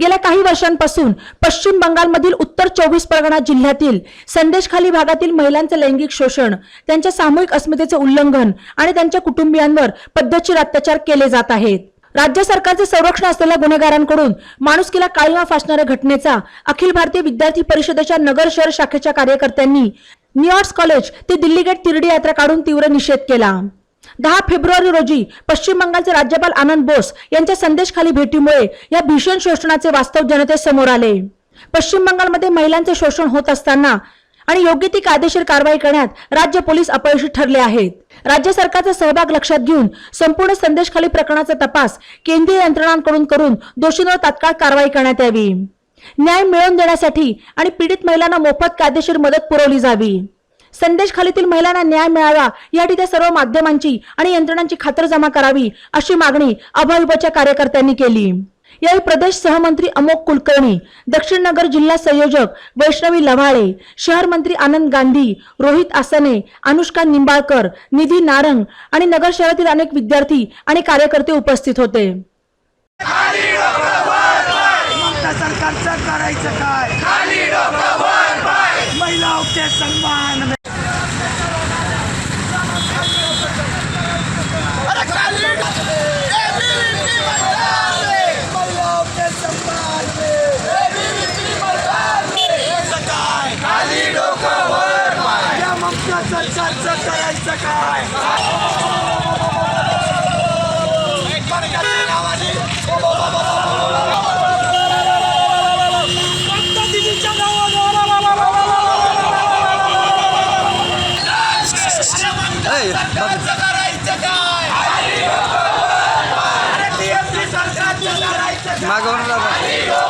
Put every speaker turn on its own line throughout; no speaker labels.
गेल्या काही वर्षांपासून पश्चिम बंगालमधील उत्तर चोवीस परगणा जिल्ह्यातील संदेशखाली भागातील महिलांचे लैंगिक शोषण त्यांच्या सामूहिक अस्मितेचे उल्लंघन आणि त्यांच्या कुटुंबियांवर पद्धतशीर अत्याचार केले जात आहेत. राज्य सरकारचे संरक्षण असलेल्या गुन्हेगारांकडून माणुसकीला काळीमा फासणाऱ्या घटनेचा अखिल भारतीय विद्यार्थी परिषदेच्या नगर शहर शाखेच्या कार्यकर्त्यांनी न्यूयॉर्क कॉलेज ते दिल्ली गेट तिरडी यात्रा काढून तीव्र निषेध केला. दहा फेब्रुवारी रोजी पश्चिम बंगालचे राज्यपाल आनंद बोस यांच्या संदेशखाली भेटीमुळे या भीषण शोषणाचे वास्तव जनतेसमोर आले. पश्चिम बंगालमध्ये महिलांचे शोषण होत असताना आणि योग्य ती कायदेशीर कारवाई करण्यात राज्य पोलीस अपयशी ठरले आहेत. राज्य सरकारचा सहभाग लक्षात घेऊन संपूर्ण संदेशखाली प्रकरणाचा तपास केंद्रीय यंत्रणांकडून करून दोषींवर तात्काळ कारवाई करण्यात यावी. न्याय मिळवून देण्यासाठी आणि पीडित महिलांना मोफत कायदेशीर मदत पुरवली जावी. संदेश खालीतील महिलांना न्याय मिळावा यासाठी त्या सर्व माध्यमांची आणि यंत्रणांची खातरजमा करावी अशी मागणी अभाविपच्या कार्यकर्त्यांनी केली. यावेळी प्रदेश सहमंत्री अमोक कुलकर्णी दक्षिण नगर जिल्हा संयोजक वैष्णवी लव्हाळे शहर मंत्री आनंद गांधी रोहित आसने अनुष्का निंबाळकर निधी नारंग आणि नगर शहरातील अनेक विद्यार्थी आणि कार्यकर्ते उपस्थित होते.
सरकारचं करायचं काय? महिलाओं सन्मान! ममता सरकारचं करायचं काय ममता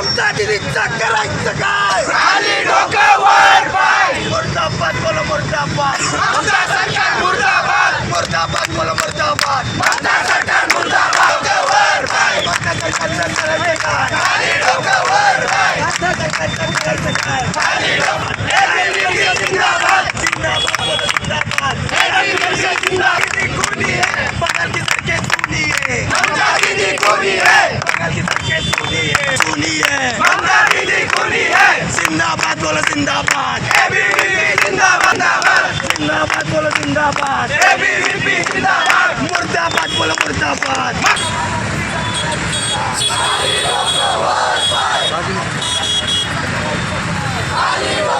ममता दिदीचं करायचं काय? आणि डोक्यावर हाय मुर्दाबाद बोला मुर्दाबाद. ममता सरकार मुर्दाबाद. मुर्दाबाद बोला मुर्दाबाद. ममता सरकार मुर्दाबाद. डोक्यावर हाय ममता सरकारचं करायचं काय? आणि डोक्यावर हाय ममता सरकारचं करायचं काय? आणि डोक्यावर जिंदाबाद जिंदाबाद बोला जिंदाबाद जिंदाबाद कोणी आहे बंगाल की सरकार कोणी आहे ममता दीदी कोणी आहे बंगाल की सरकार कोणी आहे? ममता दीदी कोणी आहे? जिंदाबाद बोलो जिंदाबाद. एबीवीपी जिंदाबाद जिंदाबाद बोलो जिंदाबाद. एबीवीपी जिंदाबाद. मुर्दाबाद बोलो मुर्दाबाद.
ई नवा